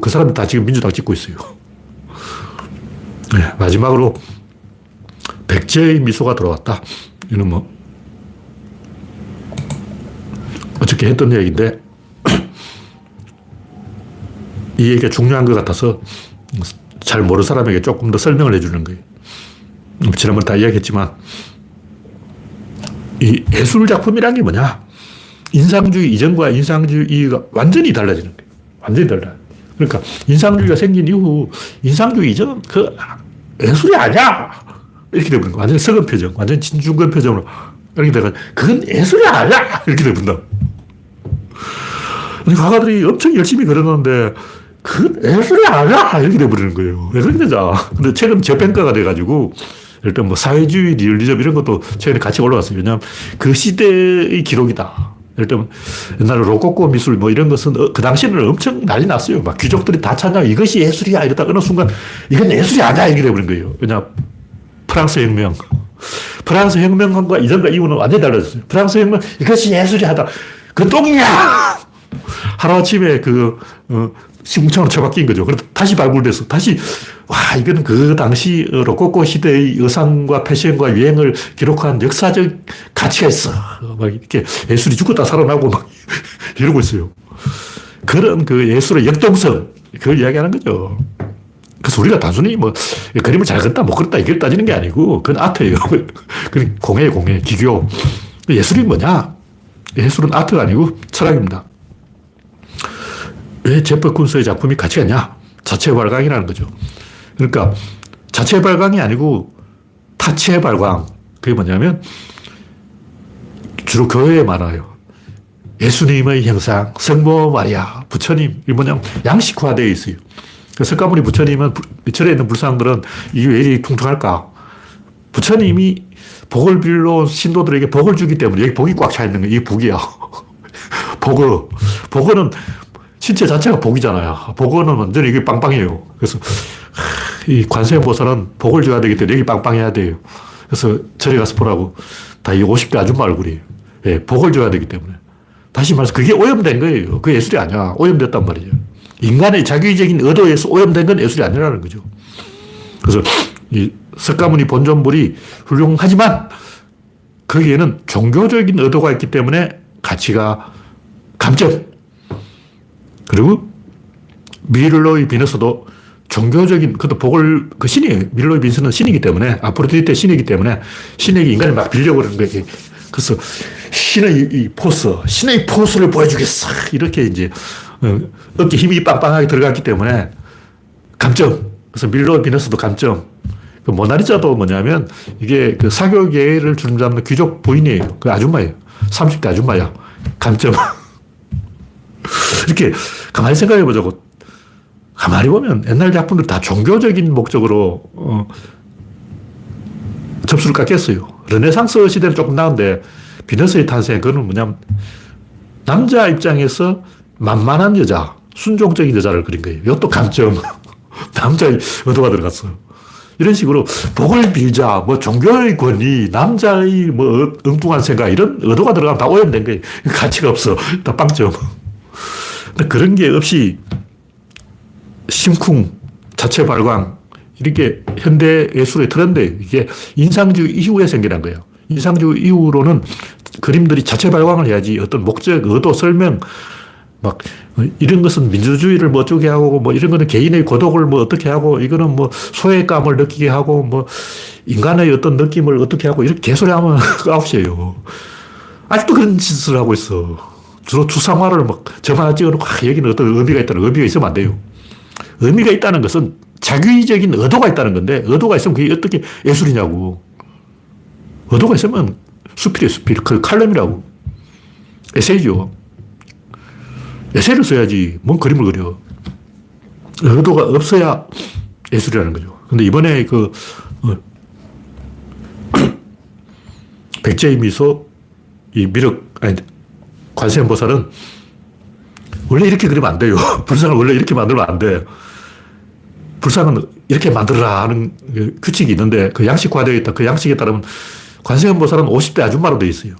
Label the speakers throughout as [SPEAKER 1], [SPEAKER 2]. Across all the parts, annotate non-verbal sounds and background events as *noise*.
[SPEAKER 1] 그 사람이 다 지금 민주당 찍고 있어요. 네, 마지막으로 백제의 미소가 들어왔다. 이는 뭐 어저께 했던 얘기인데 *clears throat* 이 얘기가 중요한 것 같아서 잘 모르는 사람에게 조금 더 설명을 해주는 거예요. 지난번에 다 이야기했지만 이 예술 작품이란 게 뭐냐? 인상주의 이전과 인상주의가 완전히 달라지는 거예요. 완전히 달라요. 그러니까 인상주의가 생긴 이후 인상주의 이전은 그 예술이 아니야. 이렇게 되버린 거. 완전 서글 표정, 완전 진중근 표정으로 이렇게 돼가 그건 예술이 아니야. 이렇게 돼버린다. 화가들이 엄청 열심히 그렸는데 그건 예술이 아니야. 이렇게 돼버리는 거예요. 왜 그렇게 되자. 근데 최근 저평가가 돼가지고 일단 뭐 사회주의, 리얼리즘 이런 것도 최근에 같이 올라왔어요. 왜냐하면 그 시대의 기록이다. 일단 옛날에 로코코 미술 뭐 이런 것은 어, 그 당시에는 엄청 난리 났어요. 막 귀족들이 다 찬양 이것이 예술이야 이러다 어느 순간 이건 예술이 아니야 이렇게 돼버린 거예요. 왜냐 프랑스 혁명. 프랑스 혁명과 이전과 이후는 완전히 달라졌어요. 프랑스 혁명 이것이 예술이 하다. 그 똥이야! *laughs* 하루아침에 그, 어, 시궁창으로 처박힌 거죠. 그래서 다시 발굴돼서 다시, 와, 이건 그 당시 로코코 시대의 의상과 패션과 유행을 기록한 역사적 가치가 있어. 막 이렇게 예술이 죽었다 살아나고 막 *laughs* 이러고 있어요. 그런 그 예술의 역동성, 그걸 이야기하는 거죠. 그래서 우리가 단순히 뭐 그림을 잘 그렸다 못 그렸다 이걸 따지는 게 아니고 그건 아트예요. *laughs* 공예, 공예, 기교. 예술이 뭐냐? 예술은 아트가 아니고 철학입니다. 왜 제프 쿤스의 작품이 가치가 있냐? 자체 발광이라는 거죠. 그러니까 자체 발광이 아니고 타체 발광. 그게 뭐냐면 주로 교회에 많아요. 예수님의 형상, 성모 마리아, 부처님, 이 뭐냐면 양식화되어 있어요. 그 석가모니 부처님은 절에 있는 불상들은 이게 왜 이리 퉁퉁할까? 부처님이 복을 빌러 신도들에게 복을 주기 때문에 여기 복이 꽉 차 있는 거 이게 복이야. *laughs* 복어. 복어는 신체 자체가 복이잖아요. 복어는 완전히 이게 빵빵해요. 그래서 이 관세음보살은 복을 줘야 되기 때문에 여기 빵빵해야 돼요. 그래서 절에 가서 보라고 다 이 50대 아줌마 얼굴이에요. 예, 복을 줘야 되기 때문에. 다시 말해서 그게 오염된 거예요. 그게 예술이 아니야. 오염됐단 말이죠. 인간의 자기적인 의도에서 오염된 건 예술이 아니라는 거죠. 그래서 이 석가모니 본존물이 훌륭하지만 거기에는 종교적인 의도가 있기 때문에 가치가 감점. 그리고 미를로의 비너스도 종교적인, 그것도 복을, 그 신이에요. 미를로의 비너스는 신이기 때문에, 아프로디테 신이기 때문에, 신에게 인간을 막 빌려버리는 거예요. 그래서 신의 이 포스, 신의 포스를 보여주겠어. 이렇게 이제, 어, 어깨 힘이 빵빵하게 들어갔기 때문에, 감점. 그래서 밀로 비너스도 감점. 그 모나리자도 뭐냐면, 이게 그 사교계를 주름잡는 귀족 부인이에요. 그 아줌마예요. 30대 아줌마야. 감점. *laughs* 이렇게 가만히 생각해 보자고. 가만히 보면 옛날 작품들 다 종교적인 목적으로 어, 접수를 깎였어요. 르네상스 시대는 조금 나은데 비너스의 탄생 그거는 뭐냐면 남자 입장에서 만만한 여자, 순종적인 여자를 그린 거예요. 이것도 감점. *laughs* 남자의 의도가 들어갔어요. 이런 식으로 복을 빌자, 뭐 종교의 권위, 남자의 뭐 엉뚱한 생각, 이런 의도가 들어가면 다 오염된 거예요. *laughs* 가치가 없어. 다 빵점. 그런 게 없이 심쿵, 자체 발광, 이렇게 현대 예술의 트렌드, 이게 인상주의 이후에 생겨난 거예요. 인상주의 이후로는 그림들이 자체 발광을 해야지 어떤 목적, 의도, 설명, 막 이런 것은 민주주의를 뭐 어쩌게 하고 뭐 이런 거는 개인의 고독을 뭐 어떻게 하고 이거는 뭐 소외감을 느끼게 하고 뭐 인간의 어떤 느낌을 어떻게 하고 이렇게 개소리 하면 *laughs* 아웃이에요. 아직도 그런 짓을 하고 있어. 주로 추상화를 막 저만 찍어놓고 아, 여기는 어떤 의미가 있다는 의미가 있으면 안 돼요. 의미가 있다는 것은 자기적인 의도가 있다는 건데 의도가 있으면 그게 어떻게 예술이냐고. 의도가 있으면 수필이에요, 수필. 그 칼럼이라고. 에세이죠. 에세이를 써야지. 뭔 그림을 그려. 의도가 없어야 예술이라는 거죠. 근데 이번에 그, 어, *clears throat* 백제의 미소, 이 미륵, 아니, 관세음보살은 원래 이렇게 그리면 안 돼요. *laughs* 불상을 원래 이렇게 만들면 안 돼. 불상은 이렇게 만들어라 하는 그 규칙이 있는데 그 양식화 되어 있다. 그 양식에 따르면 관세음 보살은 50대 아줌마로 되어 있어요.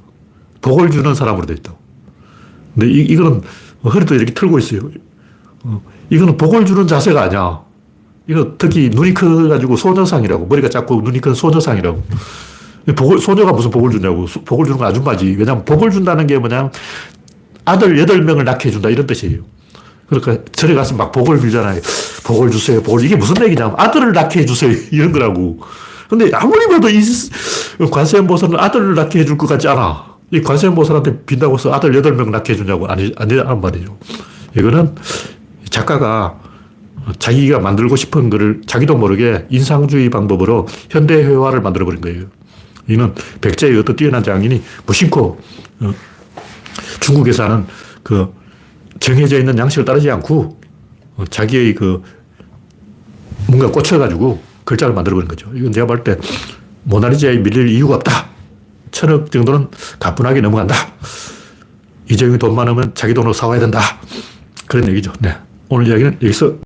[SPEAKER 1] 복을 주는 사람으로 되어 있다고. 근데 이, 이거는 허리도 이렇게 틀고 있어요. 어, 이거는 복을 주는 자세가 아니야. 이거 특히 눈이 커가지고 소녀상이라고. 머리가 작고 눈이 큰 소녀상이라고. 복을, 소녀가 무슨 복을 주냐고. 수- 복을 주는 건 아줌마지. 왜냐면 복을 준다는 게 뭐냐. 아들 8명을 낳게 해준다. 이런 뜻이에요. 그러니까 절에 가서 막 복을 빌잖아요. 복을 주세요. 복을. 이게 무슨 얘기냐면 아들을 낳게 해주세요. *laughs* 이런 거라고. 근데 아무리 봐도 이 관세음보살은 아들을 낳게 해줄 것 같지 않아. 이 관세음보살한테 빈다고 해서 아들 8명 낳게 해주냐고 아니, 아니란 말이죠. 이거는 작가가 자기가 만들고 싶은 거를 자기도 모르게 인상주의 방법으로 현대회화를 만들어버린 거예요. 이는 백제의 어떤 뛰어난 장인이 무심코 어, 중국에 사는 그 정해져 있는 양식을 따르지 않고 어, 자기의 그 뭔가 꽂혀가지고 글자를 만들어버린 거죠. 이건 제가 볼 때 모나리자에 밀릴 이유가 없다. 천억 정도는 가뿐하게 넘어간다. 이재용이 돈 많으면 자기 돈으로 사와야 된다. 그런 얘기죠. 네. 오늘 이야기는 여기서